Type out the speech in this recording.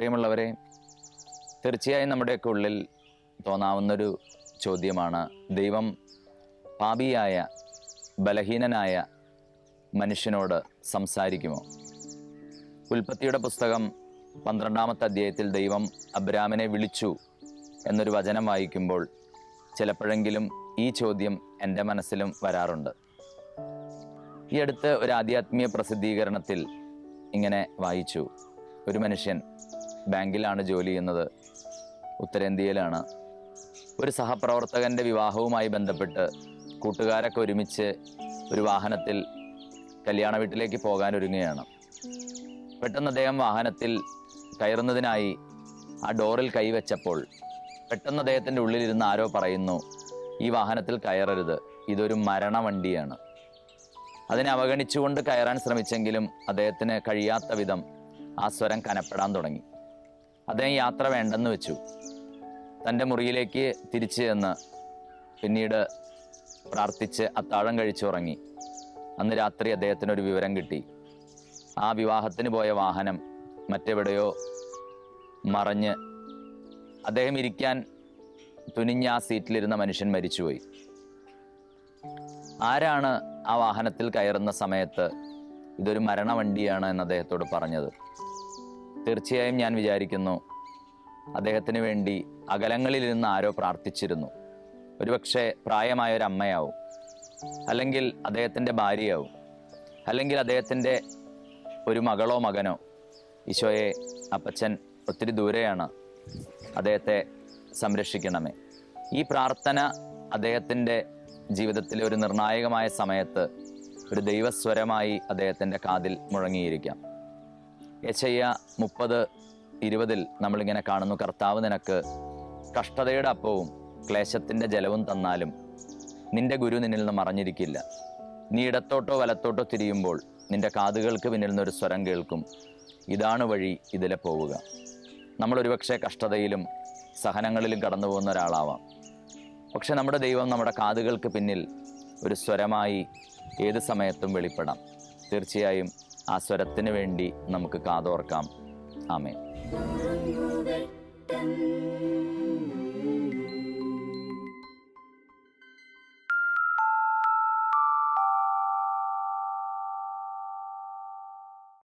പ്രിയമുള്ളവരെ തീർച്ചയായും നമ്മുടെയൊക്കെ ഉള്ളിൽ തോന്നാവുന്നൊരു ചോദ്യമാണ് ദൈവം പാപിയായ ബലഹീനനായ മനുഷ്യനോട് സംസാരിക്കുമോ? ഉൽപ്പത്തിയുടെ പുസ്തകം പന്ത്രണ്ടാമത്തെ അധ്യായത്തിൽ ദൈവം അബ്രാമിനെ വിളിച്ചു എന്നൊരു വചനം വായിക്കുമ്പോൾ ചിലപ്പോഴെങ്കിലും ഈ ചോദ്യം എന്റെ മനസ്സിലും വരാറുണ്ട്. ഈ അടുത്ത് ഒരു ആധ്യാത്മീയ പ്രസിദ്ധീകരണത്തിൽ ഇങ്ങനെ വായിച്ചു. ഒരു മനുഷ്യൻ ബാങ്കിലാണ് ജോലി ചെയ്യുന്നത്. ഉത്തരേന്ത്യയിലാണ്. ഒരു സഹപ്രവർത്തകന്റെ വിവാഹവുമായി ബന്ധപ്പെട്ട് കൂട്ടുകാരൊക്കെ ഒരുമിച്ച് ഒരു വാഹനത്തിൽ കല്യാണ വീട്ടിലേക്ക് പോകാൻ ഒരുങ്ങുകയാണ് പെട്ടെന്ന് അദ്ദേഹം വാഹനത്തിൽ കയറുന്നതിനായി ആ ഡോറിൽ കൈവച്ചപ്പോൾ പെട്ടെന്ന് അദ്ദേഹത്തിന്റെ ഉള്ളിലിരുന്ന് ആരോ പറയുന്നു ഈ വാഹനത്തിൽ കയറരുത്. ഇതൊരു മരണവണ്ടിയാണ്. അതിനെ അവഗണിച്ചുകൊണ്ട് കയറാൻ ശ്രമിച്ചെങ്കിലും അദ്ദേഹത്തിന് കഴിയാത്ത വിധം ആ സ്വരം കനപ്പെടാൻ തുടങ്ങി. അദ്ദേഹം യാത്ര വേണ്ടെന്ന് വെച്ചു. തന്റെ മുറിയിലേക്ക് തിരിച്ചു ചെന്ന് പിന്നീട് പ്രാർത്ഥിച്ച് അത്താഴം കഴിച്ചുറങ്ങി അന്ന് രാത്രി അദ്ദേഹത്തിനൊരു വിവരം കിട്ടി. ആ വിവാഹത്തിന് പോയ വാഹനം മറ്റെവിടെയോ മറഞ്ഞ് അദ്ദേഹം ഇരിക്കാൻ തുനിഞ്ഞ ആ സീറ്റിലിരുന്ന മനുഷ്യൻ മരിച്ചുപോയി. ആരാണ് ആ വാഹനത്തിൽ കയറുന്ന സമയത്ത് ഇതൊരു മരണവണ്ടിയാണ് എന്ന് അദ്ദേഹത്തോട് പറഞ്ഞത്? തീർച്ചയായും ഞാൻ വിചാരിക്കുന്നു അദ്ദേഹത്തിന് വേണ്ടി അകലങ്ങളിലിരുന്ന് ആരോ പ്രാർത്ഥിച്ചിരുന്നു. ഒരുപക്ഷെ പ്രായമായ ഒരു അമ്മയാവും അല്ലെങ്കിൽ അദ്ദേഹത്തിന്റെ ഭാര്യയാവും. അല്ലെങ്കിൽ അദ്ദേഹത്തിന്റെ ഒരു മകളോ മകനോ. ഈശോയെ അപ്പച്ചൻ ഒത്തിരി ദൂരെയാണ് അദ്ദേഹത്തെ സംരക്ഷിക്കണമേ. ഈ പ്രാർത്ഥന അദ്ദേഹത്തിന്റെ ജീവിതത്തിലെ ഒരു നിർണായകമായ സമയത്ത് ഒരു ദൈവസ്വരമായി അദ്ദേഹത്തിന്റെ കാതിൽ മുഴങ്ങിയിരിക്കാം. യശയ്യ മുപ്പത് ഇരുപതിൽ നമ്മളിങ്ങനെ കാണുന്നു കർത്താവ് നിനക്ക് കഷ്ടതയുടെ അപ്പവും ക്ലേശത്തിന്റെ ജലവും തന്നാലും നിന്റെ ഗുരു നിന്നിൽ നിന്ന് മറഞ്ഞിരിക്കില്ല. നീ ഇടത്തോട്ടോ വലത്തോട്ടോ തിരിയുമ്പോൾ നിന്റെ കാതുകൾക്ക് പിന്നിൽ നിന്നൊരു സ്വരം കേൾക്കും. ഇതാണ് വഴി ഇതിലെ പോവുക. നമ്മൾ ഒരുപക്ഷെ കഷ്ടതയിലും സഹനങ്ങളിലും കടന്നു പോകുന്ന ഒരാളാവാം. പക്ഷെ നമ്മുടെ ദൈവം നമ്മുടെ കാതുകൾക്ക് പിന്നിൽ ഒരു സ്വരമായി ഏത് സമയത്തും വെളിപ്പെടാം. തീർച്ചയായും ആ സ്വരത്തിന് വേണ്ടി നമുക്ക് കാതോർക്കാം. ആമേ